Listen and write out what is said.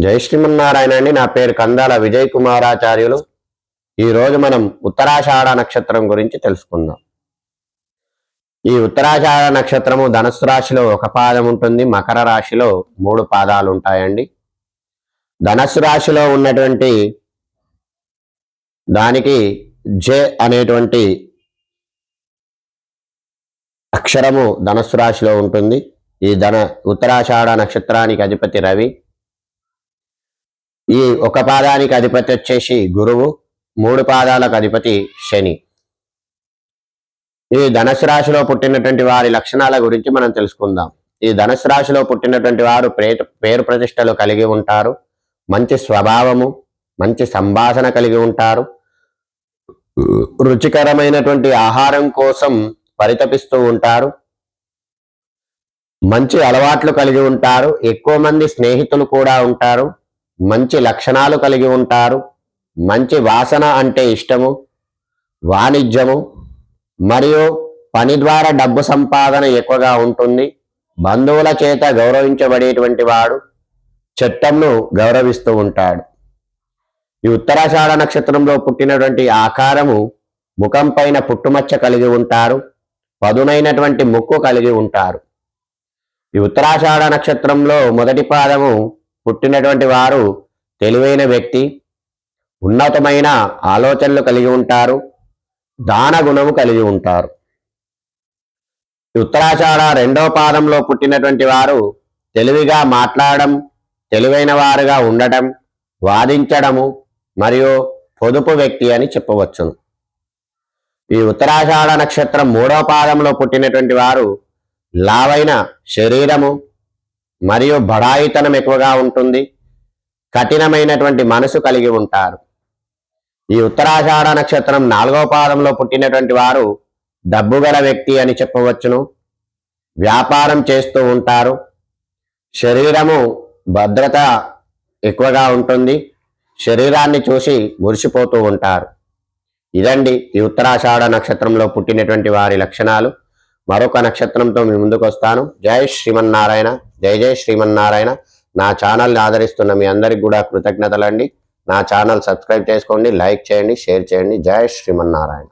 జై శ్రీమన్నారాయణ అండి నా పేరు కందాల విజయ్ కుమారాచార్యులు. ఈరోజు మనం ఉత్తరాషాఢ నక్షత్రం గురించి తెలుసుకుందాం. ఈ ఉత్తరాషాఢ నక్షత్రము ధనుసు రాశిలో ఒక పాదం ఉంటుంది. మకర రాశిలో మూడు పాదాలు ఉంటాయండి. ధనస్సు రాశిలో ఉన్నటువంటి దానికి జే అనేటువంటి అక్షరము ధనస్సు రాశిలో ఉంటుంది. ఈ ధన ఉత్తరాషాఢ నక్షత్రానికి అధిపతి రవి. ఈ ఒక పాదానికి అధిపతి వచ్చేసి గురువు మూడు పాదాలకు అధిపతి శని. ఈ ధనుసు రాశిలో పుట్టినటువంటి వారి లక్షణాల గురించి మనం తెలుసుకుందాం. ఈ ధనుసు రాశిలో పుట్టినటువంటి వారు ప్రేత పేరు ప్రతిష్టలు కలిగి ఉంటారు. మంచి స్వభావము మంచి సంభాషణ కలిగి ఉంటారు. రుచికరమైనటువంటి ఆహారం కోసం పరితపిస్తూ ఉంటారు. మంచి అలవాట్లు కలిగి ఉంటారు. ఎక్కువ మంది స్నేహితులు కూడా ఉంటారు. మంచి లక్షణాలు కలిగి ఉంటారు. మంచి వాసన అంటే ఇష్టము వాణిజ్యము మరియు పని ద్వారా డబ్బు సంపాదన ఎక్కువగా ఉంటుంది. బంధువుల చేత గౌరవించబడేటువంటి వాడు చట్టంను గౌరవిస్తూ ఉంటాడు. ఈ ఉత్తరాషాఢ నక్షత్రంలో పుట్టినటువంటి ఆకారము ముఖం పైన పుట్టుమచ్చ కలిగి ఉంటారు. పదునైనటువంటి ముక్కు కలిగి ఉంటారు. ఈ ఉత్తరాషాఢ నక్షత్రంలో మొదటి పాదము పుట్టినటువంటి వారు తెలివైన వ్యక్తి ఉన్నతమైన ఆలోచనలు కలిగి ఉంటారు దాన గుణము కలిగి ఉంటారు. ఉత్తరాచార రెండో పాదంలో పుట్టినటువంటి వారు తెలివిగా మాట్లాడడం తెలివైన వారుగా ఉండటం వాదించడము మరియు పొదుపు వ్యక్తి అని చెప్పవచ్చును. ఈ ఉత్తరాషాఢ నక్షత్రం మూడో పాదంలో పుట్టినటువంటి వారు లావైన శరీరము మరియు బడాయితనం ఎక్కువగా ఉంటుంది. కఠినమైనటువంటి మనసు కలిగి ఉంటారు. ఈ ఉత్తరాషాఢ నక్షత్రం నాలుగవ పాదంలో పుట్టినటువంటి వారు డబ్బు గల వ్యక్తి అని చెప్పవచ్చును. వ్యాపారం చేస్తూ ఉంటారు. శరీరము భద్రత ఎక్కువగా ఉంటుంది. శరీరాన్ని చూసి మురిసిపోతూ ఉంటారు. ఇదండి ఈ ఉత్తరాషాఢ నక్షత్రంలో పుట్టినటువంటి వారి లక్షణాలు. మరొక నక్షత్రంతో మీ ముందుకు వస్తాను జై శ్రీమన్నారాయణ. జై జై శ్రీమన్నారాయణ. నా ఛానల్ని ఆదరిస్తున్న మీ అందరికి కూడా కృతజ్ఞతలండి. నా ఛానల్ సబ్స్క్రైబ్ చేసుకోండి లైక్ చేయండి షేర్ చేయండి. జై శ్రీమన్నారాయణ.